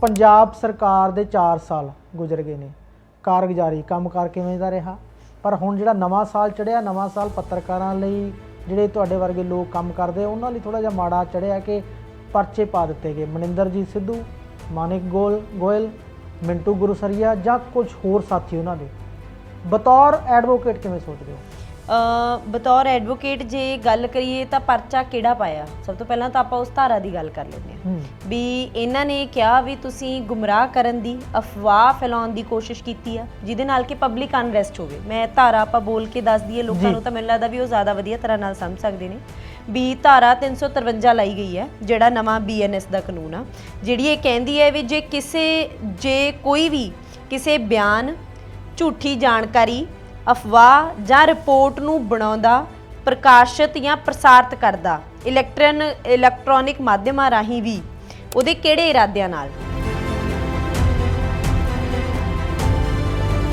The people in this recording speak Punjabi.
ਪੰਜਾਬ ਸਰਕਾਰ ਦੇ 4 ਸਾਲ ਗੁਜ਼ਰ ਗਏ ਨੇ। ਕਾਰਗੁਜ਼ਾਰੀ, ਕੰਮਕਾਰ ਕਿਵੇਂ ਦਾ ਰਿਹਾ? ਪਰ ਹੁਣ ਜਿਹੜਾ ਨਵਾਂ ਸਾਲ ਚੜਿਆ, ਨਵਾਂ ਸਾਲ ਪੱਤਰਕਾਰਾਂ ਲਈ ਜਿਹੜੇ ਤੁਹਾਡੇ ਵਰਗੇ ਲੋਕ ਕੰਮ ਕਰਦੇ, ਉਹਨਾਂ ਲਈ ਥੋੜਾ ਜਿਹਾ ਮਾੜਾ ਚੜਿਆ ਕਿ ਪਰਚੇ ਪਾ ਦਿੱਤੇ ਗਏ। ਮਨਿੰਦਰਜੀਤ ਸਿੱਧੂ, ਮਾਨਿਕ ਗੋਲ, ਗੋਇਲ, ਮਿੰਟੂ ਗੁਰਸਰੀਆ ਜਾਂ ਕੁਝ ਹੋਰ ਸਾਥੀ ਉਹਨਾਂ ਦੇ। ਬਤੌਰ ਐਡਵੋਕੇਟ ਕਿਵੇਂ ਸੋਚਦੇ ਹੋ? ਬਤੌਰ ਐਡਵੋਕੇਟ ਜੇ ਗੱਲ ਕਰੀਏ ਤਾਂ ਪਰਚਾ ਕਿਹੜਾ ਪਾਇਆ? ਸਭ ਤੋਂ ਪਹਿਲਾਂ ਤਾਂ ਆਪਾਂ ਉਸ ਧਾਰਾ ਦੀ ਗੱਲ ਕਰ ਲੈਂਦੇ ਹਾਂ। ਵੀ ਇਹਨਾਂ ਨੇ ਕਿਹਾ ਵੀ ਤੁਸੀਂ ਗੁੰਮਰਾਹ ਕਰਨ ਦੀ ਅਫਵਾਹ ਫੈਲਾਉਣ ਦੀ ਕੋਸ਼ਿਸ਼ ਕੀਤੀ ਆ ਜਿਹਦੇ ਨਾਲ ਕਿ ਪਬਲਿਕ ਅਨਰੈਸਟ ਹੋਵੇ। ਮੈਂ ਧਾਰਾ ਆਪਾਂ ਬੋਲ ਕੇ ਦੱਸ ਦਈਏ ਲੋਕਾਂ। ਨੂੰ ਤਾਂ ਮੈਨੂੰ ਲੱਗਦਾ ਵੀ ਉਹ ਜ਼ਿਆਦਾ ਵਧੀਆ ਤਰ੍ਹਾਂ ਨਾਲ ਸਮਝ ਸਕਦੇ ਨੇ। ਵੀ ਧਾਰਾ 353 ਲਾਈ ਗਈ ਹੈ ਜਿਹੜਾ ਨਵਾਂ ਬੀਐਨਐਸ ਦਾ ਕਾਨੂੰਨ ਆ ਜਿਹੜੀ ਇਹ ਕਹਿੰਦੀ ਹੈ ਵੀ ਜੇ ਕਿਸੇ ਜੇ ਕੋਈ ਵੀ ਕਿਸੇ ਬਿਆਨ ਝੂਠੀ ਜਾਣਕਾਰੀ ਅਫਵਾਹ ਜਾਂ ਰਿਪੋਰਟ ਨੂੰ ਬਣਾਉਂਦਾ, ਪ੍ਰਕਾਸ਼ਿਤ ਜਾਂ ਪ੍ਰਸਾਰਿਤ ਕਰਦਾ, ਇਲੈਕਟ੍ਰਨ, ਇਲੈਕਟ੍ਰੋਨਿਕ ਮਾਧਿਅਮਾਂ ਰਾਹੀਂ ਵੀ। ਉਹਦੇ ਕਿਹੜੇ ਇਰਾਦਿਆਂ ਨਾਲ?